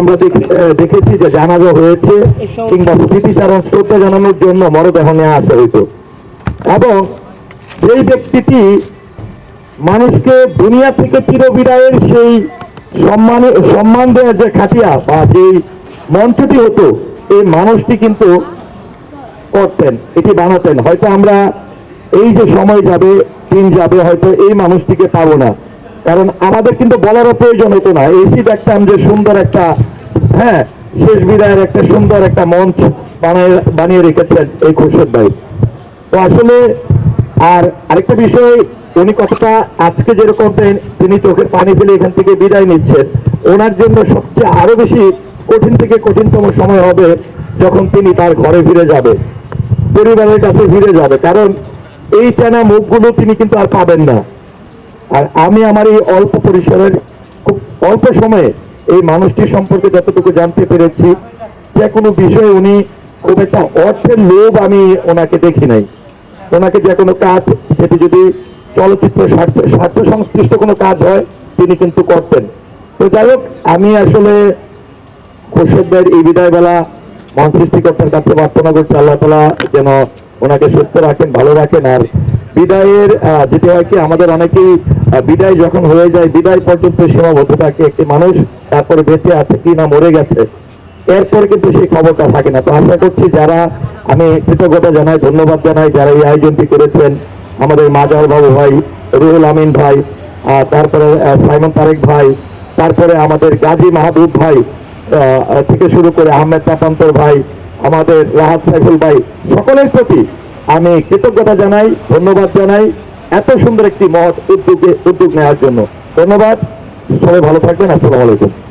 আমরা দেখেছি যে জানাজা হয়েছে কিংবা স্মৃতিচারণ শ্রদ্ধা জানানোর জন্য মরদেহ নিয়ে আসা হইতো এবং সেই ব্যক্তিটি মানুষকে দুনিয়া থেকে চিরবিদায়ের সেই সম্মান সম্মান দেওয়ার যে খাটিয়া বা যে মঞ্চটি হতো, এই মানুষটি কিন্তু করতেন, এটি বানাতেন। হয়তো আমরা এই যে সময় যাবে, দিন যাবে, হয়তো এই মানুষটিকে পাবো না। কারণ আমাদের কিন্তু বলারও প্রয়োজন হতো না। এসি দেখতাম যে সুন্দর একটা হ্যাঁ শেষ বিদায়ের একটা সুন্দর একটা মঞ্চ বানিয়ে বানিয়ে রেখেছেন এই খুরশেদ ভাই। তো আসলে, আর আরেকটা বিষয়, উনি কতটা আজকে যেরকম তিনি- চোখের পানি ফেলে এখান থেকে বিদায় নিচ্ছেন, ওনার জন্য সবচেয়ে আরও বেশি কঠিন থেকে কঠিনতম সময় হবে যখন তিনি তার ঘরে ফিরে যাবে, পরিবারের কাছে ফিরে যাবে। কারণ এই টানা মুখগুলো তিনি কিন্তু আর পাবেন না। আর আমি আমার এই অল্প পরিসরের খুব অল্প সময়ে এই মানুষটি সম্পর্কে যতটুকু জানতে পেরেছি, যে কোনো বিষয়ে উনি খুব একটা অর্থের লোভ আমি ওনাকে দেখি নাই। ওনাকে যে কোনো কাজ, সেটি যদি চলচ্চিত্র স্বার্থ স্বার্থ সংশ্লিষ্ট কোনো কাজ হয়, তিনি কিন্তু করতেন। তো যাই হোক, আমি আসলে খুরশেদদের এই বিদায় বেলা মন সৃষ্টিকর্তার কাছে প্রার্থনা করছি আল্লাহ তালা যেন ওনাকে সুস্থ রাখেন, ভালো রাখেন। আর বিদায়ের যেটা হয় কি, আমাদের অনেকেই বিদায় যখন হয়ে যায়, বিদায় পর্যন্ত সীমাবদ্ধ থাকে একটি মানুষ, তারপরে বেঁচে আছে কি না মরে গেছে, এরপর কিন্তু সেই খবরটা থাকে না। তো আশা করছি যারা আমি কৃতজ্ঞতা জানাই, ধন্যবাদ জানাই যারা এই আয়োজনটি করেছেন, আমাদের মাজার বাবু ভাই, রুহুল আমিন ভাই তারপরে সাইমন তারেক ভাই, তারপরে আমাদের গাজী মাহবুব ভাই থেকে শুরু করে আহমেদ তাপান্তর ভাই, আমাদের রাহাত সাইফুল ভাই, সকলের প্রতি আমি কৃতজ্ঞতা জানাই, ধন্যবাদ জানাই। এত সুন্দর একটি মহৎ উদ্যোগে উদ্যোগ নেওয়ার জন্য। ধন্যবাদ। সবাই ভালো থাকবেন। আসসালামু আলাইকুম।